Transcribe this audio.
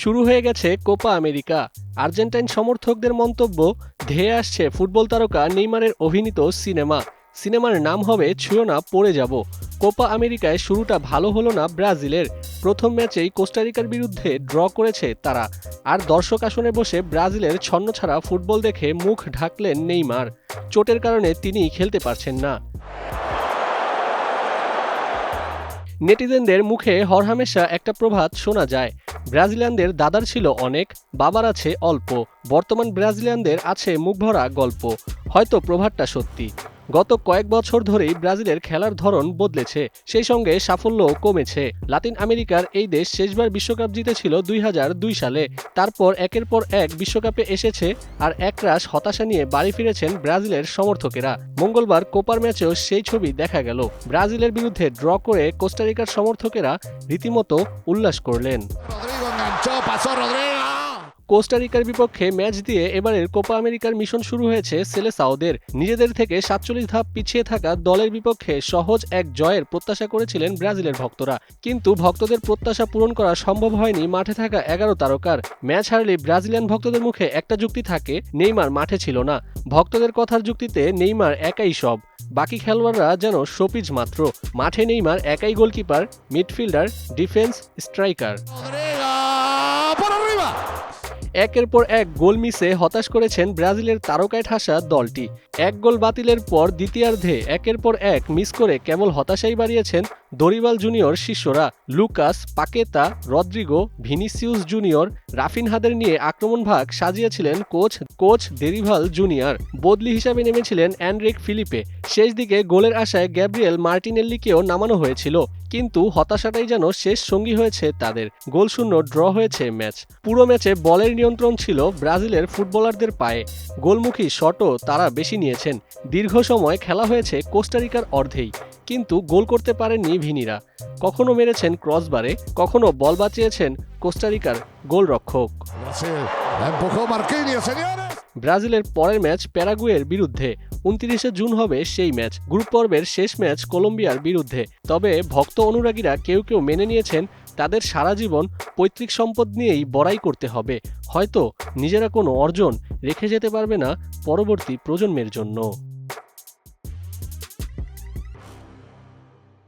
শুরু হয়ে গেছে কোপা আমেরিকা। আর্জেন্টাইন সমর্থকদের মন্তব্য, ধেয়ে আসছে ফুটবল তারকা নেইমারের অভিনীত সিনেমা। সিনেমার নাম হবে ছুঁয়ো না, পড়ে যাব। কোপা আমেরিকায় শুরুটা ভালো হলো না ব্রাজিলের। প্রথম ম্যাচেই কোস্টারিকার বিরুদ্ধে ড্র করেছে তারা। আর দর্শক আসনে বসে ব্রাজিলের ছন্নছাড়া ফুটবল দেখে মুখ ঢাকলেন নেইমার। চোটের কারণে তিনি খেলতে পারছেন না। নেটিজেনদের মুখে হরহামেশা একটা প্রভাত শোনা যায়। ব্রাজিলিয়ানদের দাদার ছিল অনেক, বাবার আছে অল্প। বর্তমান ব্রাজিলিয়ানদের আছে মুখভরা গল্প। হয়তো প্রভাতটা সত্যি। গত কয়েক বছর ধরেই ব্রাজিলের খেলার ধরন বদলেছে। সেই সঙ্গে সাফল্যও কমেছে। লাতিন আমেরিকার এই দেশ শেষবার বিশ্বকাপ জিতেছিল দুই হাজার দুই সালে। তারপর একের পর এক বিশ্বকাপে এসেছে আর একরাশ হতাশা নিয়ে বাড়ি ফিরেছেন ব্রাজিলের সমর্থকেরা। মঙ্গলবার কোপার ম্যাচেও সেই ছবি দেখা গেল। ব্রাজিলের বিরুদ্ধে ড্র করে কোস্টারিকার সমর্থকেরা রীতিমতো উল্লাস করলেন। কোস্টারিকার বিপক্ষে ম্যাচ দিয়ে এবারের কোপা আমেরিকার মিশন শুরু হয়েছে সেলেসাওদের নিজেদের থেকে সাতচল্লিশ ধাপ পিছিয়ে থাকা দলের বিপক্ষে সহজ এক জয়ের প্রত্যাশা করেছিলেন ব্রাজিলের ভক্তরা। কিন্তু ভক্তদের প্রত্যাশা পূরণ করা সম্ভব হয়নি মাঠে থাকা এগারো তারকার। ম্যাচ হারলে ব্রাজিলিয়ান ভক্তদের মুখে একটা যুক্তি থাকে, নেইমার মাঠে ছিল না। ভক্তদের কথার যুক্তিতে নেইমার একাই সব। বাকি খেলোয়াড়রা যেন শোপিজ মাত্র। মাঠে নেইমার একাই গোলকিপার, মিডফিল্ডার, ডিফেন্স, স্ট্রাইকার. একের পর এক গোল মিসে হতাশ করেছেন ব্রাজিলের তারকায় ঠাসা দলটি। এক গোল বাতিলের পর দ্বিতীয়ার্ধে একের পর এক মিস করে কেবল হতাশাই বাড়িয়েছেন দরিবাল জুনিয়র শিষ্যরা। Lucas, Paqueta, Rodrygo, Vinicius junior, রাফিনহাদের নিয়ে আক্রমণ ভাগ সাজিয়েছিলেন কোচ কোচ দেরিভাল জুনিয়র। বদলি হিসাবে নেমেছিলেন অ্যান্ড্রিক ফিলিপে। শেষ দিকে গোলের আশায় গ্যাব্রিয়েল মার্টিনেল্লিকেও নামানো হয়েছিল। কিন্তু হতাশাটাই যেন শেষ সঙ্গী হয়েছে তাদের। গোলশূন্য ড্র হয়েছে ম্যাচ। পুরো ম্যাচে বলের নিয়ন্ত্রণ ছিল ব্রাজিলের ফুটবলারদের পায়ে। গোলমুখী শটও তারা বেশি নিয়েছেন। দীর্ঘ সময় খেলা হয়েছে কোস্টারিকার অর্ধেই। কিন্তু গোল করতে পারেননি ভিনিরা। কখনো মেরেছেন ক্রসবারে, কখনো বল বাঁচিয়েছেন কোস্টারিকার গোলরক্ষক। ব্রাজিলের পরের ম্যাচ প্যারাগুয়ের বিরুদ্ধে। উনত্রিশে জুন হবে সেই ম্যাচ। গ্রুপ পর্বের শেষ ম্যাচ কলম্বিয়ার বিরুদ্ধে। তবে ভক্ত অনুরাগীরা কেউ কেউ মেনে নিয়েছেন তাদের সারা জীবন পৈতৃক সম্পদ নিয়েই বড়াই করতে হবে। হয়তো নিজেরা কোনো অর্জন রেখে যেতে পারবে না পরবর্তী প্রজন্মের জন্য।